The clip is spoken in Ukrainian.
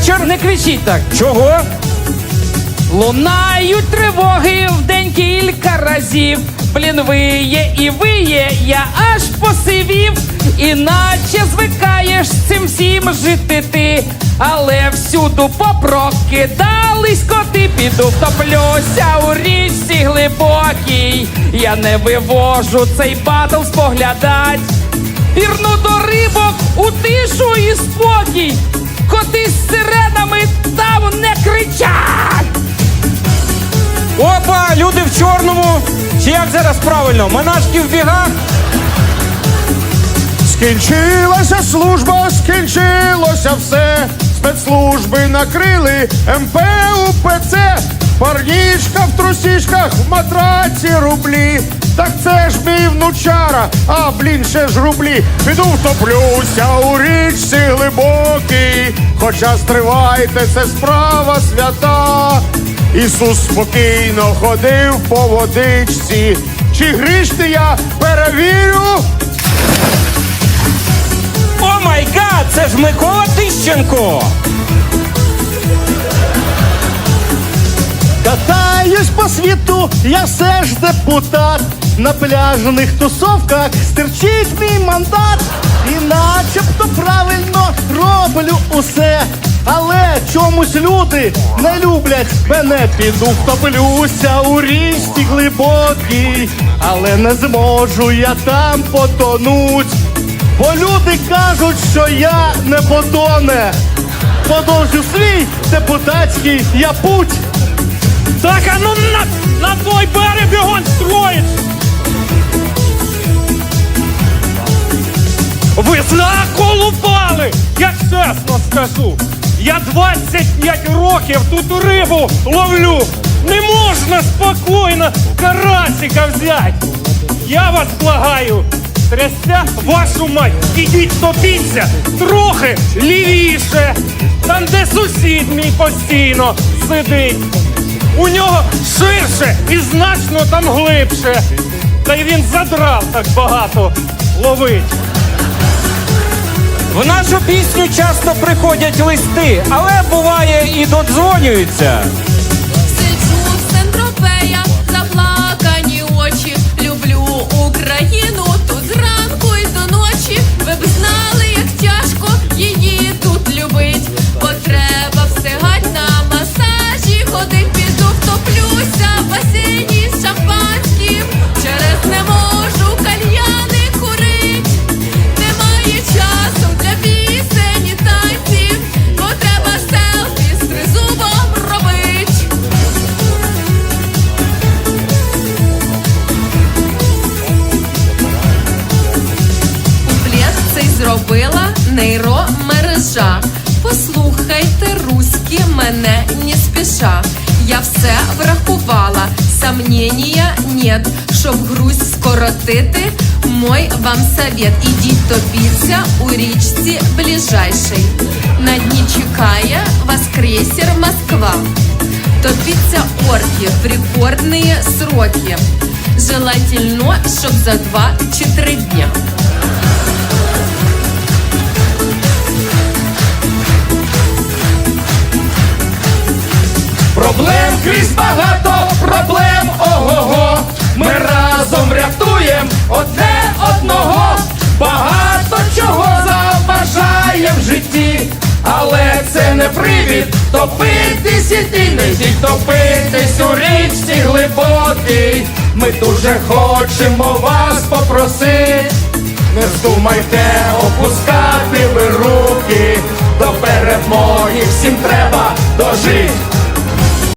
вечір. Не кричіть так. Чого? Лунають тривоги в день кілька разів. Блін, виє і виє, я аж посивів, іначе звикаєш цим всім жити ти. Але всюду попрокидались коти, піду втоплюся у річці глибокій. Я не вивожу цей батл споглядать. Пірну до рибок у тишу і спокій. Коти з сиренами там не кричать. Опа, люди в чорному. Чи як зараз правильно? Монашки в бігах? Скінчилася служба, скінчилося все. Спецслужби накрили МП УПЦ. Парнішка в трусішках, в матраці рублі. Так це ж мій внучара, а блін ще ж рублі. Піду втоплюся у річці глибокій. Хоча стривайте, це справа свята. Ісус спокійно ходив по водичці. Чи грішний я перевірю? О май гад, це ж Микола Тищенко. Катаюсь по світу, я все ж депутат. На пляжних тусовках стерчить мій мандат. І начебто правильно роблю усе. Але чомусь люди не люблять мене. Піду втоплюся у річці глибокій, але не зможу я там потонуть. Бо люди кажуть, що я не потоне. Продовжу свій депутатський я путь. Так, а ну на, на той берег його строїть! Ви заколупали! Я чесно скажу, я 25 років тут рибу ловлю. Не можна спокійно карасика взяти. Я вас благаю, трясся вашу мать, ідіть топіться трохи лівіше, там, де сусід мій постійно сидить. У нього ширше і значно там глибше. Та й він задрав так багато ловить. В нашу пісню часто приходять листи, але буває і додзвонюються. Сомнення нет. Щоб грусть скоротити, мой вам совет. Ідіть топіться у річці ближайшей. На дні чекає вас крейсер Москва. Топиться орки в рекордные сроки. Желательно, чтоб за два чи три дня. Проблем крізь багато, проблем ого-го, ми разом рятуєм одне одного, багато чого заважає в житті, але це не привід топитись і ти не йдіть топитись у річці глибокій. Ми дуже хочемо вас попросити, не здумайте опускати ви руки, до перемоги всім треба дожити.